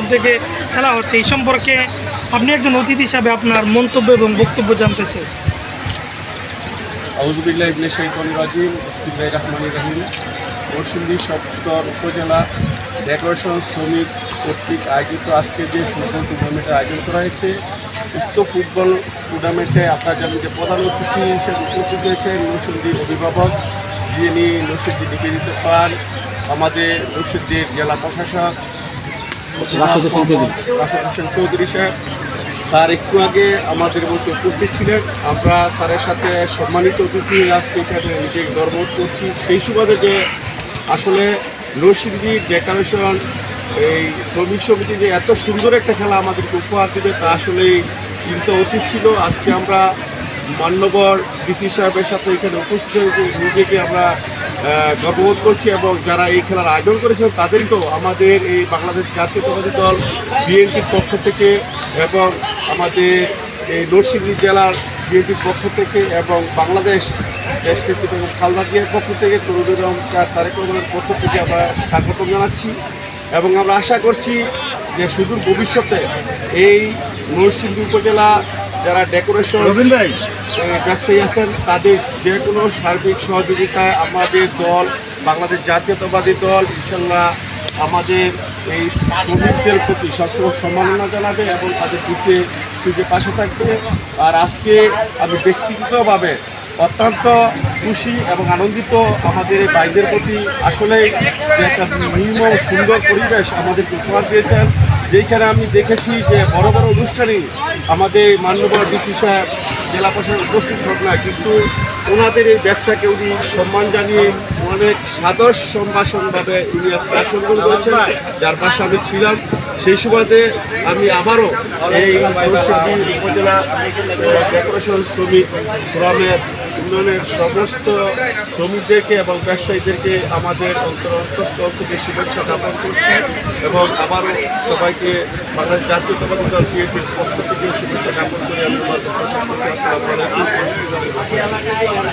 উদ্যোগে খেলা হচ্ছে, এই সম্পর্কে আপনি একজন অতিথি হিসাবে আপনার মন্তব্য এবং বক্তব্য জানতে চাই। উপজেলা ডেকোরেশন শ্রমিক কর্তৃক আয়োজিত আজকে যে ফুটবল টুর্নামেন্টের আয়োজন করা হয়েছে, উক্ত ফুটবল টুর্নামেন্টে আপনারা জানেন যে প্রধান অতিথি হিসেবে উপস্থিত হয়েছে অভিভাবক যিনি নরসিংদী নিবেদিত পান আমাদের নরসিংদীর জেলা প্রশাসক রাশেদ হোসেন চৌধুরী। সাহেব স্যার। একটু আগে আমাদের মধ্যে উপস্থিত ছিলেন। আমরা স্যারের সাথে সম্মানিত অতিথি। আজকে এখানে নিজেকে গর্ববোধ করছি। সেই সুবাদে যে আসলে নরসিংদী ডেকোরেশন এই শ্রমিক সমিতি যে এত সুন্দর একটা খেলা আমাদেরকে উপহার দেবে তা আসলেই চিন্তা অতীত ছিল। আজকে আমরা মান্যবর ডিসি সাহেবের সাথে এখানে উপস্থিত নিজেকে আমরা গর্ববোধ করছি এবং যারা এই খেলার আয়োজন করেছেন তাদেরকেও আমাদের এই বাংলাদেশ জাতীয়তাবাদী দল, বিএনপির পক্ষ থেকে এবং আমাদের এই নরসিংদী জেলার বিএনপির পক্ষ থেকে এবং বাংলাদেশ দেশ এবং খালদা জিয়ার পক্ষ থেকে তরুণের তারেক রহমানের পক্ষ থেকে আমরা স্বাগত জানাচ্ছি এবং আমরা আশা করছি যে সুদূর ভবিষ্যতে এই নরসিংদী উপজেলা যারা ডেকোরেশন ব্যবসায়ী আছেন তাদের যে কোনো সার্বিক সহযোগিতায় আমাদের দল বাংলাদেশ জাতীয়তাবাদী দল ইনশাল্লাহ আমাদের এই শ্রমিকদের প্রতি সবসময় সম্মাননা জানাবে এবং তাদের দিকে সুযোগ পাশে থাকবে। আর আজকে আমি ব্যক্তিগতভাবে অত্যন্ত খুশি এবং আনন্দিত আমাদের এই বাইদের প্রতি। আসলে যে একটা নির্ম সুন্দর পরিবেশ আমাদেরকে উপহার দিয়েছেন। যেখানে আমি দেখেছি যে বড় বড় অনুষ্ঠানে আমাদের মান্যবর ডিসি সাহেব, জেলা প্রশাসন উপস্থিত হোক না, কিন্তু ওনাদের এই ব্যবসাকে উনি সম্মান জানিয়ে অনেক সাদর সম্ভাষণভাবে উনি আসন করেছেন, যার পাশে আমি ছিলাম। সেই সুবাদে আমি আবারও এই উপজেলা ডেকোরেশন শ্রমিক ফোরামের উন্নয়নের সমস্ত শ্রমিকদেরকে এবং ব্যবসায়ীদেরকে আমাদের অন্তর অন্তঃস্থল থেকে শুভেচ্ছা জ্ঞাপন করছি এবং আবারও সবাইকে বাংলাদেশ জাতীয়তাবাদী দল বিএনপির পক্ষ থেকে শুভেচ্ছা জ্ঞাপন করে আমি আমার